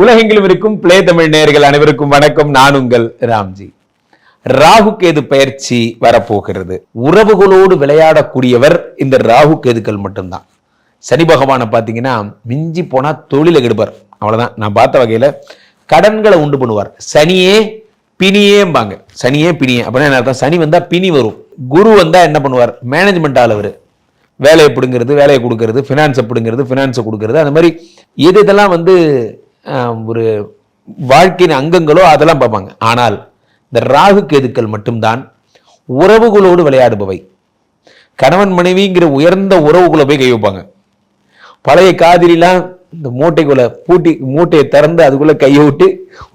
உலகெங்கிலும் இருக்கும் பிளே தமிழ் நேர்கள் அனைவருக்கும் வணக்கம். நான் உங்கள் ராம்ஜி. ராகு கேது பயிற்சி வரப்போகிறது. உறவுகளோடு விளையாடக்கூடியவர் இந்த ராகு கேதுக்கள் மட்டும்தான். சனி பகவானை பார்த்தீங்கன்னா மிஞ்சி போனால் தொழில கெடுப்பார். அவ்வளோதான் நான் பார்த்த வகையில் கடன்களை உண்டு பண்ணுவார். சனியே பிணியேம்பாங்க. சனியே பிணியே. அப்படின்னா என்ன அர்த்தம்? சனி வந்தால் பிணி வரும். குரு வந்தால் என்ன பண்ணுவார்? மேனேஜ்மெண்ட் ஆளவர் வேலையை பிடுங்கிறது வேலையை கொடுக்கறது ஃபினான்ஸை பிடுங்கிறது ஃபினான்ஸை கொடுக்கறது. அந்த மாதிரி எது இதெல்லாம் வந்து ஒரு வாழ்க்கையின் அங்கங்களோ அதெல்லாம் பார்ப்பாங்க. ஆனால் இந்த ராகு கேதுக்கள் மட்டும்தான் உறவுகளோடு விளையாடுபவை. கணவன் மனைவிங்கிற உயர்ந்த உறவுகளை போய் கை வைப்பாங்க. பழைய காதிரிலாம் இந்த மூட்டைக்குள்ள பூட்டி மூட்டையை திறந்து அதுக்குள்ள கையை விட்டு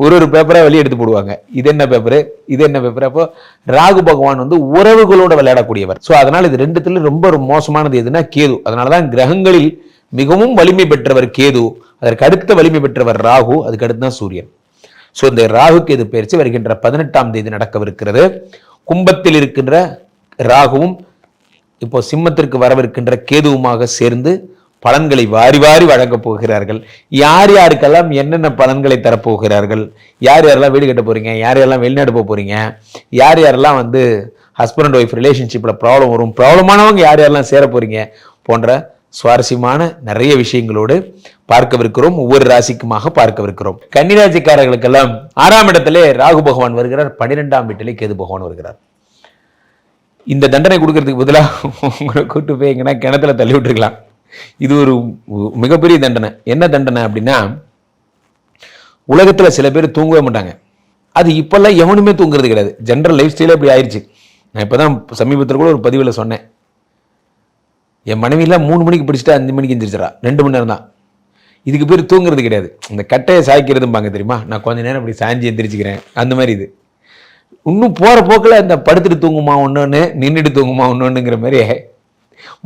ஒரு ஒரு பேப்பரா வெளியே எடுத்து போடுவாங்க. இது என்ன பேப்பரு இது என்ன பேப்பர் அப்போ ராகு பகவான் வந்து உறவுகளோட விளையாடக்கூடியவர். ஸோ அதனால இது ரெண்டுத்துல ரொம்ப ஒரு மோசமானது எதுனா கேது. அதனாலதான் கிரகங்களில் மிகவும் வலிமை பெற்றவர் கேது அதற்கு அடுத்த வலிமை பெற்றவர் ராகு அதுக்கு அடுத்து தான் சூரியன். ஸோ இந்த ராகு கேது பயிற்சி? வருகின்ற பதினெட்டாம் தேதி நடக்கவிருக்கிறது. கும்பத்தில் இருக்கின்ற ராகுவும் இப்போ சிம்மத்திற்கு வரவிருக்கின்ற கேதுவுமாக சேர்ந்து பலன்களை வாரி வாரி வழங்கப் போகிறார்கள். யார் யாருக்கெல்லாம் என்னென்ன பலன்களை தரப்போகிறார்கள்? யார் யாரெல்லாம் வீடு கட்ட போறீங்க? யார் யாரெல்லாம் வெளிநாடு போக போறீங்க? யார் யாரெல்லாம் வந்து ஹஸ்பண்ட் ஒய்ஃப் ரிலேஷன்ஷிப்பில் ப்ராப்ளம் வரும்? ப்ராப்ளமானவங்க யார் யாரெல்லாம் சேர போறீங்க? போன்ற சுவாரஸ்யமான நிறைய விஷயங்களோடு பார்க்கவிருக்கிறோம். ஒவ்வொரு ராசிக்குமாக பார்க்கவிருக்கிறோம். கன்னிராஜிக்காரர்களுக்கெல்லாம் ஆறாம் இடத்திலே ராகு பகவான் வருகிறார். பன்னிரெண்டாம் வீட்டிலே கேது பகவான் வருகிறார். இந்த தண்டனை கொடுக்கறதுக்கு பதிலாக உங்களை கூட்டு போய் எங்கன்னா கிணத்துல தள்ளி விட்டுருக்கலாம். இது ஒரு மிகப்பெரிய தண்டனை. என்ன தண்டனை அப்படின்னா உலகத்தில் சில பேர் தூங்கவே மாட்டாங்க. அது இப்போல்லாம் எவனுமே தூங்குறது கிடையாது. ஜென்ரல் லைஃப் ஸ்டைலே அப்படி ஆயிடுச்சு நான் இப்பதான் சமீபத்தில் கூட ஒரு பதிவில் சொன்னேன். என் மனைவியெல்லாம் மூணு மணிக்கு பிடிச்சிட்டு அஞ்சு மணிக்கு எந்திரிச்சிடா ரெண்டு மணி நேரம் தான் இதுக்கு பேர் தூங்குறது கிடையாது. இந்த கட்டையை சாய்க்கிறதும்பாங்க தெரியுமா? நான் கொஞ்ச நேரம் இப்படி சாஞ்சி எந்திரிச்சிக்கிறேன். அந்த மாதிரி இது. இன்னும் போகிற போக்கில் இந்த படுத்துட்டு தூங்குமா ஒன்று நின்றுட்டு தூங்குமா ஒன்றுங்கிற மாதிரி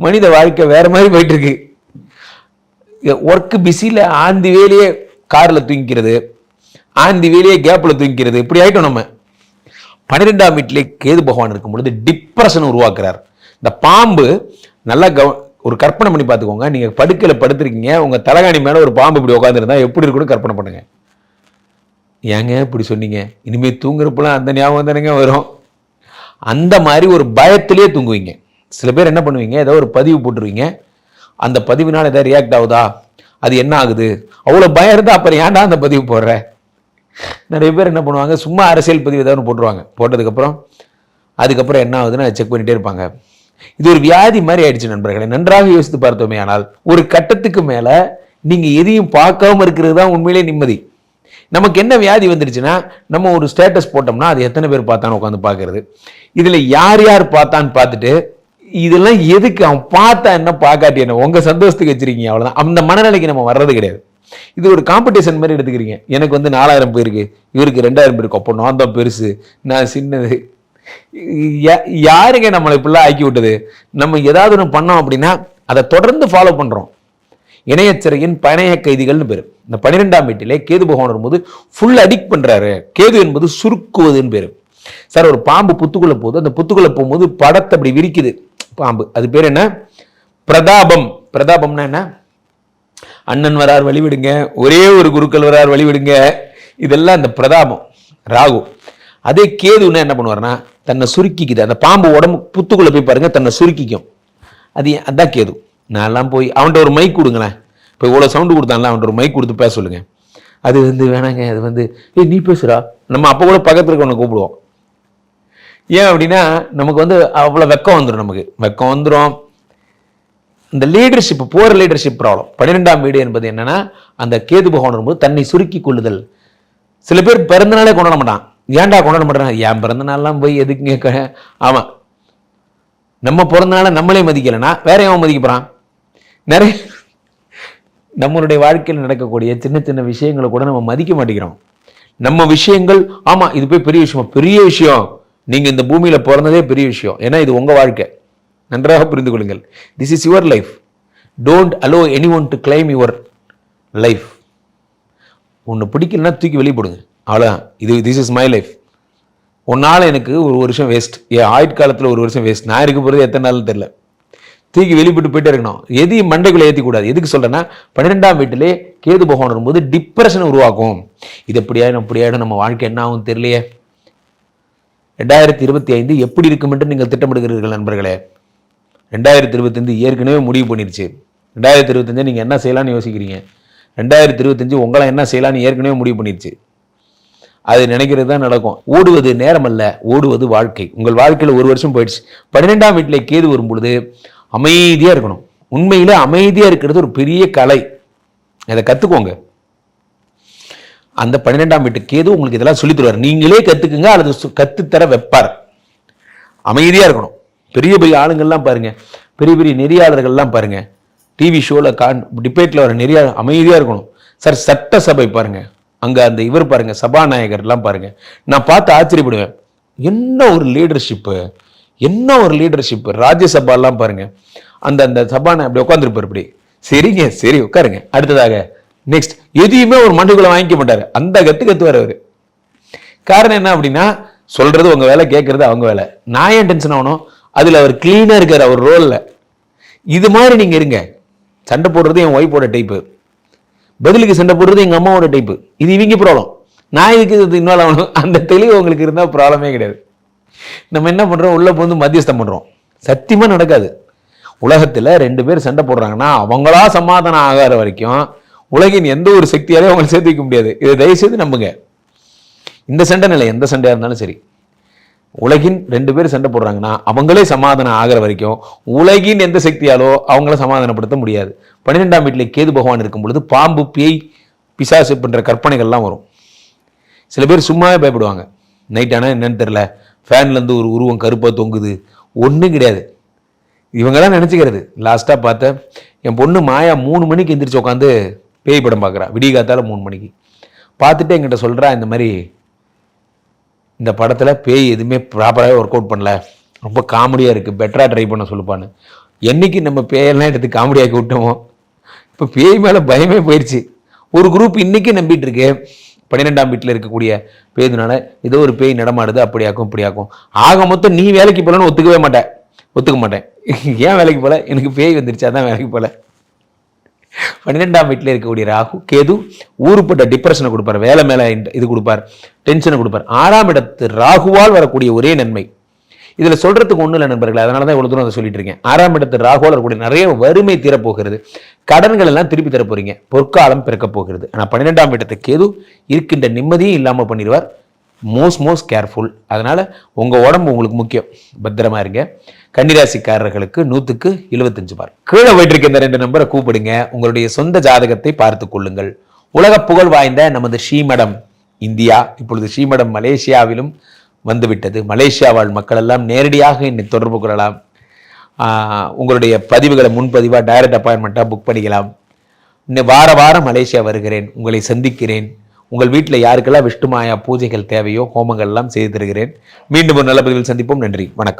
மனித வாழ்க்கை வேறு மாதிரி போயிட்டுருக்கு. ஒர்க்கு பிஸியில் ஆந்தி வேலையே காரில் தூங்கிக்கிறது ஆந்தி வேலையே கேப்பில் தூங்கிக்கிறது. இப்படி ஆகிட்டோம் நம்ம. பன்னிரெண்டாம் வீட்டிலே கேது பகவான் இருக்கும் பொழுது டிப்ரெஷன் உருவாக்குறார். இந்த பாம்பு நல்லா கவ ஒரு கற்பனை பண்ணி பார்த்துக்கோங்க. நீங்கள் படுக்கையில் படுத்துருக்கீங்க. உங்கள் தலைகாணி மேலே ஒரு பாம்பு இப்படி உட்காந்துருந்தா எப்படி இருக்குன்னு கற்பனை பண்ணுங்க. ஏங்க இப்படி சொன்னீங்க? இனிமேல் தூங்குறப்பெல்லாம் அந்த ஞாபகம் தானேங்க வரும். அந்த மாதிரி ஒரு பயத்திலே தூங்குவீங்க. சில பேர் என்ன பண்ணுவீங்க? ஏதோ ஒரு பதிவு போட்டுருவீங்க. அந்த பதிவுனால் ஏதாவது ரியாக்ட் ஆகுதா? அது என்ன ஆகுது? அவ்வளோ பயம் இருந்தால் அப்புறம் ஏன்டா அந்த பதிவு போடுற? நிறைய பேர் என்ன பண்ணுவாங்க? சும்மா அரசியல் பதிவு ஏதாவது போட்டுருவாங்க. போட்டதுக்கப்புறம் அதுக்கப்புறம் என்ன ஆகுதுன்னு செக் பண்ணிகிட்டே இருப்பாங்க. இது ஒரு வியாதி மாதிரி ஆயிடுச்சு நண்பர்களை. நன்றாக யோசித்து பார்த்தோமே ஆனால் ஒரு கட்டத்துக்கு மேல நீங்க எதையும் பார்க்காம இருக்கிறது தான் உண்மையிலே நிம்மதி. நமக்கு என்ன வியாதி வந்துருச்சுன்னா நம்ம ஒரு ஸ்டேட்டஸ் போட்டோம்னா அது எத்தனை பேர் பார்த்தான்னு உட்காந்து பார்க்கறது. இதுல யார் யார் பார்த்தான்னு பார்த்துட்டு இதெல்லாம் எதுக்கு அவன் பார்த்தா என்ன பார்க்காட்டி என்ன? உங்க சந்தோஷத்துக்கு வச்சிருக்கீங்க அவ்வளவுதான். அந்த மனநிலைக்கு நம்ம வர்றது கிடையாது. இது ஒரு காம்படிஷன் மாதிரி எடுத்துக்கிறீங்க. எனக்கு வந்து நாலாயிரம் பேருக்கு இவருக்கு ரெண்டாயிரம் பேருக்கு அப்போ நான் தான் பெருசு நான் சின்னது. யாருங்க நம்மளை இப்படிலாம் ஆக்கி விட்டது? நம்ம ஏதாவது ஒன்று பண்ணோம் அப்படின்னா அதை தொடர்ந்து ஃபாலோ பண்றோம். இணையச்சிறையின் பணைய கைதிகள்னு பேரு. இந்த பன்னிரெண்டாம் வீட்டிலே கேது பகவான் வரும்போது ஃபுல் அடிக்ட் பண்றாரு. கேது என்பது சுருக்குவதுன்னு பேரு. சார் ஒரு பாம்பு புத்துக்குள்ள போகுது. அந்த புத்துக்குள்ளே போகும்போது படத்தை அப்படி விரிக்குது. பாம்பு. அது பேர் என்ன? பிரதாபம். பிரதாபம்னா என்ன? அண்ணன் வரார் வழிவிடுங்க. ஒரே ஒரு குருக்கள் வரார் வழிவிடுங்க. இதெல்லாம் அந்த பிரதாபம். ராகு. அதே கேதுன்னா என்ன பண்ணுவார்னா தன்னை சுருக்கிக்குது. அந்த பாம்பு உடம்பு புத்துக்குள்ளே போய் பாருங்கள் தன்னை சுருக்கிக்கும். அது ஏன்? அதான் கேது. நான்லாம் போய் அவன்கிட்ட ஒரு மைக் கொடுங்களேன். இப்போ இவ்வளோ சவுண்டு கொடுத்தான்ல அவன்கிட்ட ஒரு மைக் கொடுத்து பேச சொல்லுங்கள் அது வந்து வேணாங்க அது வந்து ஏய் நீ பேசுறா நம்ம அப்போ கூட பக்கத்தில் இருக்கவனை கூப்பிடுவோம். ஏன் அப்படின்னா நமக்கு வந்து அவ்வளோ வெக்கம் வந்துடும் நமக்கு. வெக்கம் வந்துடும் இந்த லீடர்ஷிப் போர் லீடர்ஷிப் ப்ராப்ளம் பன்னிரெண்டாம் வீடு என்பது என்னன்னா அந்த கேது பகவான் வரும்போது தன்னை சுருக்கி கொள்ளுதல். சில பேர் பிறந்தனாலே கொண்டாட மாட்டான். ஏன்டா கொண்டாட மாட்டான் என் பிறந்த நாள்லாம் போய் எதுக்குங்க கேட்க ஆமா. நம்ம பிறந்த நம்மளே மதிக்கலைன்னா வேற எவன் மதிக்க போகிறான் நிறைய நம்மளுடைய வாழ்க்கையில் நடக்கக்கூடிய சின்ன சின்ன விஷயங்களை கூட நம்ம மதிக்க மாட்டேங்கிறோம். நம்ம விஷயங்கள் ஆமாம் இது போய் பெரிய விஷயம்? பெரிய விஷயம். நீங்கள் இந்த பூமியில் பிறந்ததே பெரிய விஷயம். ஏன்னா இது உங்கள் வாழ்க்கை. நன்றாக புரிந்து கொள்ளுங்கள். This is your life don't allow anyone to claim your life ஒன்று பிடிக்கலன்னா தூக்கி வெளியே போடுங்க. அவ்வளோதான் இது திஸ் இஸ் மை லைஃப் உன்னால் எனக்கு ஒரு வருஷம் வேஸ்ட் என் ஆயுட்காலத்தில் ஒரு வருஷம் வேஸ்ட் நான் இருக்க போகிறது எத்தனை நாள்னு தெரில தூக்கி வெளிப்பட்டு போயிட்டே இருக்கணும். எதையும் மண்டைக்குள்ளே ஏற்றிக்கூடாது எதுக்கு சொல்கிறேன்னா பன்னிரெண்டாம் வீட்டிலே கேது பகவான் வரும்போது டிப்ரெஷனை உருவாக்கும். இது எப்படியாயிடும் அப்படியாயிடும். நம்ம வாழ்க்கை என்ன ஆகும் தெரியலையே. ரெண்டாயிரத்தி இருபத்தி ஐந்து எப்படி இருக்கும் என்று நீங்கள் திட்டமிடுகிறீர்கள் நண்பர்களே. ரெண்டாயிரத்தி இருபத்தஞ்சு ஏற்கனவே முடிவு பண்ணிருச்சு. ரெண்டாயிரத்தி இருபத்தஞ்சு நீங்கள் என்ன செய்யலாம்னு யோசிக்கிறீங்க? ரெண்டாயிரத்தி இருபத்தஞ்சு உங்களை என்ன செய்யலாம்னு ஏற்கனவே முடிவு பண்ணிருச்சு. அது நினைக்கிறது தான் நடக்கும். ஓடுவது நேரம் அல்ல ஓடுவது வாழ்க்கை. உங்கள் வாழ்க்கையில் ஒரு வருஷம் போயிடுச்சு. பன்னிரெண்டாம் வீட்டில் கேது வரும் பொழுது அமைதியாக இருக்கணும். உண்மையில் அமைதியாக இருக்கிறது ஒரு பெரிய கலை. அதை கற்றுக்கோங்க அந்த பன்னிரெண்டாம் வீட்டு கேது உங்களுக்கு இதெல்லாம் சொல்லித் தருவார். நீங்களே கற்றுக்குங்க அல்லது கற்றுத்தர வைப்பார். அமைதியாக இருக்கணும். பெரிய பெரிய ஆளுங்கள்லாம் பாருங்கள் பெரிய பெரிய நெறியாளர்கள்லாம் பாருங்கள் டிவி ஷோவில் கான் டிபேட்டில் வர நெறியா அமைதியாக இருக்கணும். சார் சட்டசபை பாருங்கள் அங்கே அந்த இவர் பாருங்க சபாநாயகர்லாம் பாருங்கள் நான் பார்த்து ஆச்சரியப்படுவேன். என்ன ஒரு லீடர்ஷிப்பு என்ன ஒரு லீடர்ஷிப்பு ராஜ்யசபாலாம் பாருங்கள் அந்த அந்த சபான அப்படி உட்காந்துருப்பார் இப்படி. சரிங்க சரி உட்காருங்க. அடுத்ததாக நெக்ஸ்ட் எதையுமே ஒரு மண்டுக்குள்ள வாங்கிக்க மாட்டார். அந்த கத்து கத்துவார் அவர். காரணம் என்ன அப்படின்னா சொல்றது உங்க வேலை கேட்கறது அவங்க வேலை. நான் ஏன் டென்ஷன் ஆகணும்? அதில் அவர் க்ளீனாக இருக்கார் அவர் ரோலில் இது மாதிரி நீங்கள் இருங்க. சண்டை போடுறது என் ஒய்ஃபோட டைப்பு பதிலுக்கு சண்டை போடுறது எங்கள் அம்மாவோட டைப்பு இது இவங்க ப்ராப்ளம் நான் இதுக்கு இது இன்வால்வ் ஆகணும்? அந்த தெளிவு உங்களுக்கு இருந்தால் ப்ராப்ளமே கிடையாது. நம்ம என்ன பண்ணுறோம் உள்ளே வந்து மத்தியஸ்தம் பண்ணுறோம் சத்தியமாக நடக்காது. உலகத்தில் ரெண்டு பேர் சண்டை போடுறாங்கன்னா அவங்களா சமாதானம் ஆகாத வரைக்கும் உலகின் எந்த ஒரு சக்தியாலையும் அவங்களை சேர்த்து வைக்க முடியாது. இதை தயவுசெய்து நம்புங்க. இந்த சண்டை நிலை எந்த சண்டையாக இருந்தாலும் சரி. உலகின் ரெண்டு பேர் சண்டை போடுறாங்கன்னா அவங்களே சமாதானம் ஆகிற வரைக்கும் உலகின் எந்த சக்தியாலோ அவங்கள சமாதானப்படுத்த முடியாது. பன்னிரெண்டாம் வீட்டில் கேது பகவான் இருக்கும் பொழுது பாம்பு பேய் பிசாசு பண்ணுற கற்பனைகள்லாம் வரும். சில பேர் சும்மாவே பயப்படுவாங்க. நைட் ஆனால் என்னன்னு தெரில ஃபேன்லேருந்து ஒரு உருவம் கருப்பாக தொங்குது. ஒன்றும் கிடையாது. இவங்கெல்லாம் நினச்சிக்கிறது. லாஸ்ட்டாக பார்த்தேன் என் பொண்ணு மாயா மூணு மணிக்கு எந்திரிச்சு உட்காந்து பேய் படம் பார்க்குறா. விடிய காத்தால் மூணு மணிக்கு. பார்த்துட்டு என்கிட்ட சொல்கிறா இந்த மாதிரி இந்த படத்தில் பேய் எதுவுமே ப்ராப்பராகவே ஒர்க் அவுட் பண்ணல. ரொம்ப காமெடியாக இருக்குது பெட்டராக ட்ரை பண்ண சொல்லுப்பான்னு. என்னைக்கு நம்ம பேயெல்லாம் எடுத்து காமெடியாக்கி விட்டோமோ இப்போ பேய் மேலே பயமே போயிடுச்சு ஒரு குரூப் இன்றைக்கி நம்பிட்டு இருக்கு. பன்னிரெண்டாம் வீட்டில் இருக்கக்கூடிய பேதுனால ஏதோ ஒரு பேய் நடமாடுது. அப்படியாக்கும் இப்படியாக்கும் ஆக மொத்தம் நீ வேலைக்கு போகலன்னு ஒத்துக்கவே மாட்டேன் ஒத்துக்க மாட்டேன். ஏன் வேலைக்கு போகல எனக்கு பேய் வந்துருச்சு. அதான் வேலைக்கு போகல பன்னிரெண்டாம் வீட்டில் இருக்கக்கூடிய ராகு கேது ஊருப்பட்ட டிப்ரெஷனை கொடுப்பார் வேலை மேலே இது கொடுப்பார் டென்ஷனை கொடுப்பார். ஆறாம் இடத்து ராகுவால் வரக்கூடிய ஒரே நன்மை. இதில் சொல்றதுக்கு ஒன்றும் இல்லை நண்பர்களே அதனால தான் இவ்வளோ தூரம் அதை சொல்லிட்டு இருக்கேன். ஆறாம் இடத்து ராகுவால் வரக்கூடிய நிறைய வறுமை தீரப்போகிறது. கடன்கள் எல்லாம் திருப்பி தரப்போகிறீங்க பொற்காலம் பிறக்க போகிறது. ஆனால் பன்னிரெண்டாம் இடத்து கேது இருக்கின்ற நிம்மதியும் இல்லாமல் பண்ணிடுவார். மோஸ்ட் மோஸ்ட் கேர்ஃபுல் அதனால் உங்கள் உடம்பு உங்களுக்கு முக்கியம். பத்திரமா இருங்க. கன்னிராசிக்காரர்களுக்கு நூத்துக்கு எழுபத்தஞ்சு மார்க் கீழே போயிட்டு இந்த ரெண்டு நம்பரை கூப்பிடுங்க. உங்களுடைய சொந்த ஜாதகத்தை பார்த்து கொள்ளுங்கள். உலக புகழ் வாய்ந்த நமது ஸ்ரீமடம் இந்தியா. இப்பொழுது ஸ்ரீமடம் மலேசியாவிலும் வந்துவிட்டது. மலேசியா வாழ் மக்கள் எல்லாம் நேரடியாக என்னை தொடர்பு கொள்ளலாம். உங்களுடைய பதிவுகளை முன்பதிவாக டைரக்ட் அப்பாயின்மெண்ட்டாக புக் பண்ணிக்கலாம். இன்னும் வார வாரம் மலேசியா வருகிறேன். உங்களை சந்திக்கிறேன். உங்கள் வீட்டில் யாருக்கெல்லாம் விஷ்ணுமாயா பூஜைகள் தேவையோ ஹோமங்கள் எல்லாம் செய்து தருகிறேன். மீண்டும் ஒரு நல்ல பதிவில் சந்திப்போம். நன்றி. வணக்கம்.